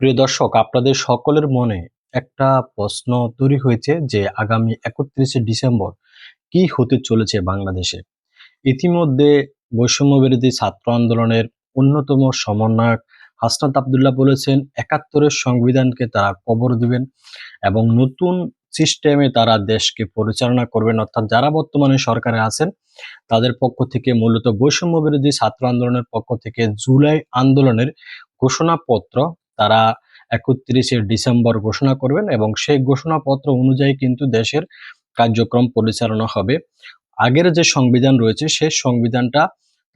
প্রিয় দর্শক, আপনাদের সকলের মনে একটা প্রশ্ন তৈরি হয়েছে যে আগামী একত্রিশে ডিসেম্বর কি হতে চলেছে বাংলাদেশে? ইতিমধ্যে বৈষম্য বিরোধী ছাত্র আন্দোলনের অন্যতম সমন্বয়ক হাসনাত আবদুল্লাহ বলেছেন, একাত্তরের সংবিধানকে তারা কবর দিবেন এবং নতুন সিস্টেমে তারা দেশকে পরিচালনা করবেন। অর্থাৎ যারা বর্তমানে সরকারে আছেন, তাদের পক্ষ থেকে মূলত বৈষম্য বিরোধী ছাত্র আন্দোলনের পক্ষ থেকে জুলাই আন্দোলনের ঘোষণাপত্র তারা একত্রিশে ডিসেম্বর ঘোষণা করবেন এবং সেই ঘোষণাপত্র অনুযায়ী কিন্তু দেশের কার্যক্রম পরিচালনা হবে। আগের যে সংবিধান রয়েছে, সেই সংবিধানটা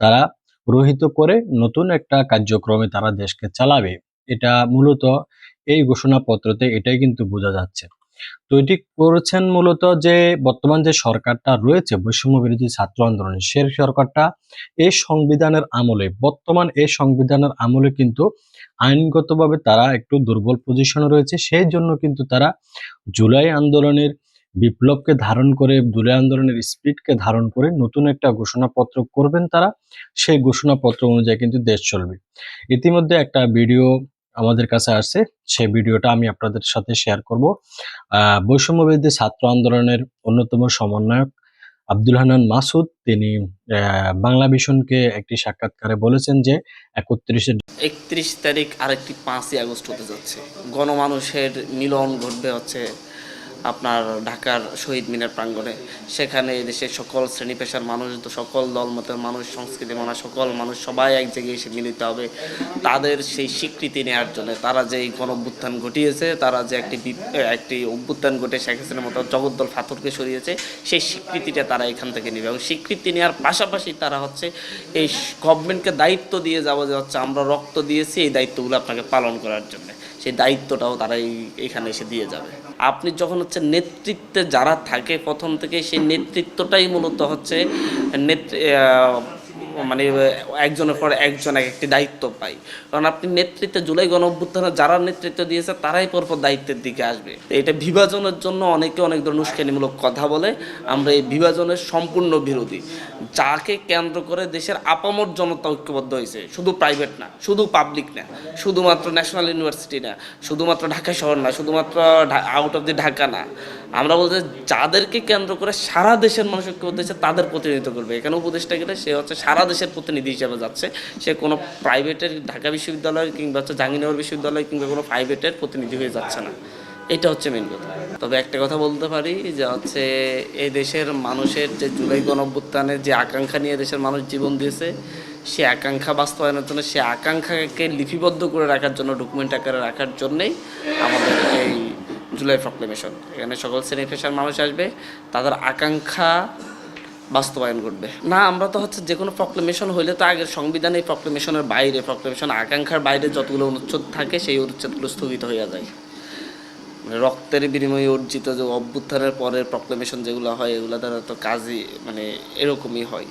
তারা রহিত করে নতুন একটা কার্যক্রমে তারা দেশকে চালাবে। এটা মূলত এই ঘোষণাপত্রতে এটাই কিন্তু বোঝা যাচ্ছে। তো এটি করেছেন মূলত যে বর্তমান যে সরকারটা রয়েছে, বৈষম্য বিরোধী ছাত্র আন্দোলনের সে সরকারটা এই সংবিধানের আমলে, বর্তমান এই সংবিধানের আমলে কিন্তু আইনগতভাবে তারা একটু দুর্বল পজিশনে রয়েছে। সেই জন্য কিন্তু তারা জুলাই আন্দোলনের বিপ্লবকে ধারণ করে, জুলাই আন্দোলনের স্পিডকে ধারণ করে নতুন একটা ঘোষণাপত্র করবেন তারা। সেই ঘোষণাপত্র অনুযায়ী কিন্তু দেশ চলবে। ইতিমধ্যে একটা ভিডিও আমাদের কাছে আসছে, সেই ভিডিওটা আমি আপনাদের সাথে শেয়ার করব। আহ বৈষম্য বিরুদ্ধে ছাত্র আন্দোলনের অন্যতম সমন্বয়ক আব্দুল হানান মাসুদ, তিনি বাংলা ভিশনকে একটি সাক্ষাৎকারে বলেছেন যে একত্রিশে একত্রিশ তারিখ আরেকটি পাঁচই আগস্ট হতে যাচ্ছে। গণমানুষের মিলন ঘটবে হচ্ছে আপনার ঢাকার শহীদ মিনার প্রাঙ্গণে। সেখানে দেশের সকল শ্রেণি পেশার মানুষ, সকল দল দলমতের মানুষ, সংস্কৃতি মানা সকল মানুষ সবাই এক জায়গায় এসে মিলিত হবে। তাদের সেই স্বীকৃতি নেওয়ার জন্য তারা যে গণ অভ্যুত্থান ঘটিয়েছে, তারা যে একটি একটি অভ্যুত্থান ঘটে শেখ হাসিনার মতো জগদ্দল ফাতরকে সরিয়েছে, সেই স্বীকৃতিটা তারা এখান থেকে নেবে এবং স্বীকৃতি নেওয়ার পাশাপাশি তারা হচ্ছে এই গভর্নমেন্টকে দায়িত্ব দিয়ে যাব যে হচ্ছে, আমরা রক্ত দিয়েছি, এই দায়িত্বগুলো আপনাকে পালন করার জন্য। সেই দায়িত্বটাও তারাই এখানে এসে দিয়ে যাবে। আপনি যখন হচ্ছে নেতৃত্বে যারা থাকে প্রথম থেকে সেই নেতৃত্বটাই মূলত হচ্ছে নেতৃ মানে একজনের পর একজন এক একটি দায়িত্ব পাই কারণ আপনি নেতৃত্বে, জুলাই গণ অভ্যুত্থানে যারা নেতৃত্ব দিয়েছে, তারাই পরপর দায়িত্বের দিকে আসবে। এটা বিভাজনের জন্য অনেকে অনেক ধরনের উস্কানিমূলক কথা বলে। আমরা এই বিভাজনের সম্পূর্ণ বিরোধী। যাকে কেন্দ্র করে দেশের আপামর জনতা ঐক্যবদ্ধ হয়েছে, শুধু প্রাইভেট না, শুধু পাবলিক না, শুধুমাত্র ন্যাশনাল ইউনিভার্সিটি না, শুধুমাত্র ঢাকা শহর না, শুধুমাত্র আউট অফ দি ঢাকা না। আমরা বলতে যাদেরকে কেন্দ্র করে সারা দেশের মানুষ ঐক্যবদ্ধ তাদের প্রতিনিধিত্ব করবে। এখানে উপদেশটা গেলে সে হচ্ছে সারা দেশের প্রতিনিধি হিসেবে যাচ্ছে। সে কোনো প্রাইভেটের ঢাকা বিশ্ববিদ্যালয় কিংবা হচ্ছে জাহাঙ্গীরনগর বিশ্ববিদ্যালয় কিংবা কোনো প্রাইভেটের প্রতিনিধি হয়ে যাচ্ছে না। এটা হচ্ছে মেন কথা। তবে একটা কথা বলতে পারি যে হচ্ছে এই দেশের মানুষের যে জুলাই গণঅভ্যুত্থানের যে আকাঙ্ক্ষা নিয়ে দেশের মানুষ জীবন দিয়েছে, সে আকাঙ্ক্ষা বাস্তবায়নের জন্য সে আকাঙ্ক্ষাকে লিপিবদ্ধ করে রাখার জন্য ডকুমেন্ট আকারে রাখার জন্যেই আমাদের এই জুলাই প্রক্লেমেশন এখানে সকল শ্রেণি পেশার মানুষ আসবে, তাদের আকাঙ্ক্ষা বাস্তবায়ন ঘটবে। না, আমরা তো হচ্ছে যে কোনো প্রক্লেমেশন হইলে তো আগের সংবিধানে এই প্রক্লেমেশনের বাইরে প্রক্লেমেশন আকাঙ্ক্ষার বাইরে যতগুলো অনুচ্ছেদ থাকে, সেই অনুচ্ছেদগুলো স্থগিত হয়ে যায়। মানে রক্তের বিনিময়ে অর্জিত যে অভ্যুত্থানের পরের প্রক্লেমেশন যেগুলো হয়, এগুলো দ্বারা তো কাজই মানে এরকমই হয়।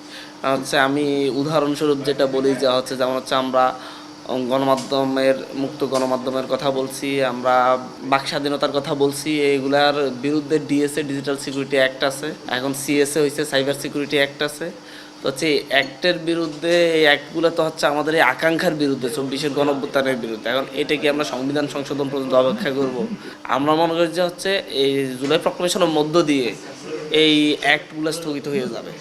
হচ্ছে আমি উদাহরণস্বরূপ যেটা বলি যে হচ্ছে যেমন হচ্ছে আমরা গণমাধ্যমের, মুক্ত গণমাধ্যমের কথা বলছি, আমরা বাক স্বাধীনতার কথা বলছি, এইগুলার বিরুদ্ধে ডিএসএ ডিজিটাল সিকিউরিটি অ্যাক্ট আছে, এখন সিএসএ হয়েছে সাইবার সিকিউরিটি অ্যাক্ট আছে। তো হচ্ছে এই অ্যাক্টের বিরুদ্ধে, এই অ্যাক্টগুলো তো হচ্ছে আমাদের এই আকাঙ্ক্ষার বিরুদ্ধে, চব্বিশের গণঅভ্যুত্থানের বিরুদ্ধে। এখন এটা কি আমরা সংবিধান সংশোধন পর্যন্ত অপেক্ষা করব? আমরা মনে করি যে হচ্ছে এই জুলাই প্রক্লেমেশনের মধ্য দিয়ে এই অ্যাক্টগুলো স্থগিত হয়ে যাবে।